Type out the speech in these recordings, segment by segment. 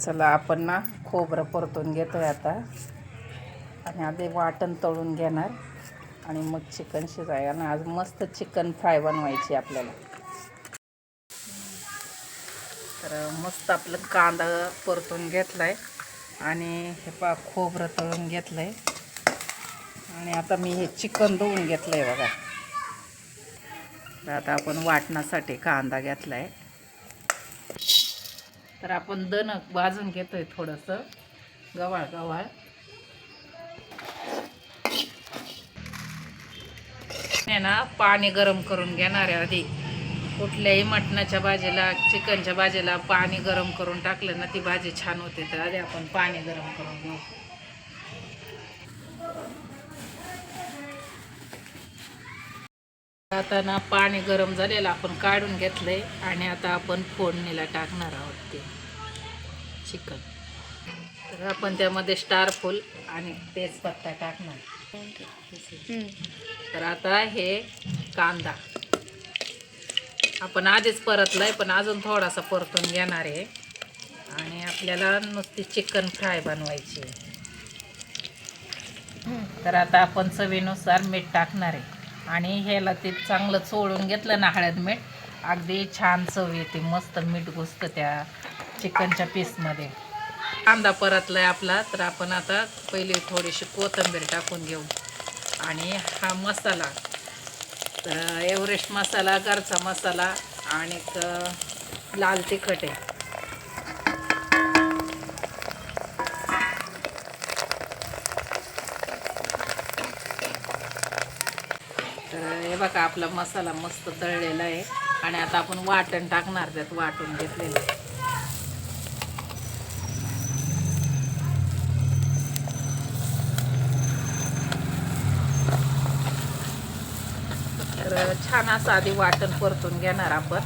चला आपण ना खोबरं परतून घेतोय आता. आणि आधी वाटण तळून घेणार. आणि मग चिकन शिजाय आणि आज मस्त चिकन फ्राय बनवायची आपल्याला. तर मस्त आपलं कांदा परतून घेतलाय. आणि हे पा खोबरं तळून घेतलंय. आणि आता मी हे चिकन धुवून घेतलं आहे बघा. आता आपण वाटण्यासाठी कांदा घेतला आहे तर आपण दणक भाजून आहे थोडंसं गवाळ गवाळ. ना पाणी गरम करून घेणार आहे आधी. कुठल्याही मटणाच्या भाजीला चिकनच्या भाजीला पाणी गरम करून टाकलं ना ती भाजी छान होते. तर आधी आपण पाणी गरम करून घेऊ. आता ना पाणी गरम झालेलं आपण काढून घेतलंय आणि आता आपण फोडणीला टाकणार आहोत ते चिकन. तर आपण त्यामध्ये स्टार फुल आणि तेजपत्ता टाकणार. तर आता हे कांदा. आपण आधीच परतलाय पण अजून थोडासा परतून घेणार आहे. आणि आपल्याला नुसती चिकन फ्राय बनवायची आहे. तर आता आपण चवीनुसार मीठ टाकणार आहे. आणि ह्याला ते चांगलं चोळून घेतलं ना हळद मीठ. अगदी छान चव येते मस्त मीठ घुसतं त्या चिकनच्या पीसमध्ये कांदा परतलाय आपला तर आपण आता पहिली थोडीशी कोथिंबीर टाकून घेऊ. आणि हा मसाला. तर एव्हरेस्ट मसाला घरचा मसाला आणि लाल तिखट आहे. तर हे बघा आपला मसाला मस्त तळलेला आहे. आणि आता आपण वाटण टाकणार त्यात वाटून घेतलेलं तर छान असं आधी वाटण परतून घेणार आपण.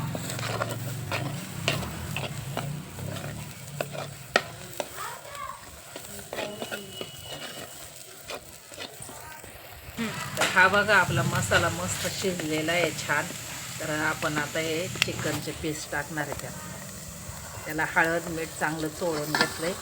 हा बघा आपला मसाला मस्त शिजलेला आहे छान. तर आपण आता हे चिकनचे पीस टाकणार आहे त्यात. त्याला हळद मीठ चांगलं चोळून घेतलंय.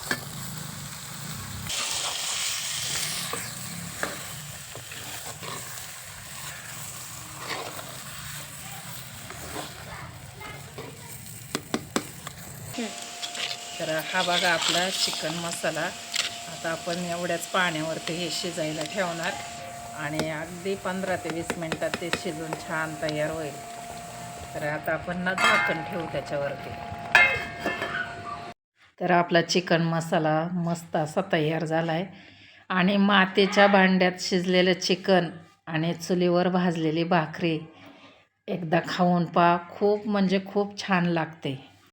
तर हा बघा आपला चिकन मसाला. आता आपण एवढ्याच पाण्यावरती हे शिजायला ठेवणार. आणि अगदी पंधरा ते वीस मिनटात ते शिजून छान तयार होईल. तर आता आपण न झाकण ठेवू त्याच्यावरती. तर आपला चिकन मसाला मस्त असा तयार झाला आहे आणि मातीच्या भांड्यात शिजलेलं चिकन आणि चुलीवर भाजलेली भाकरी एकदा खाऊन पा खूप म्हणजे खूप छान लागते.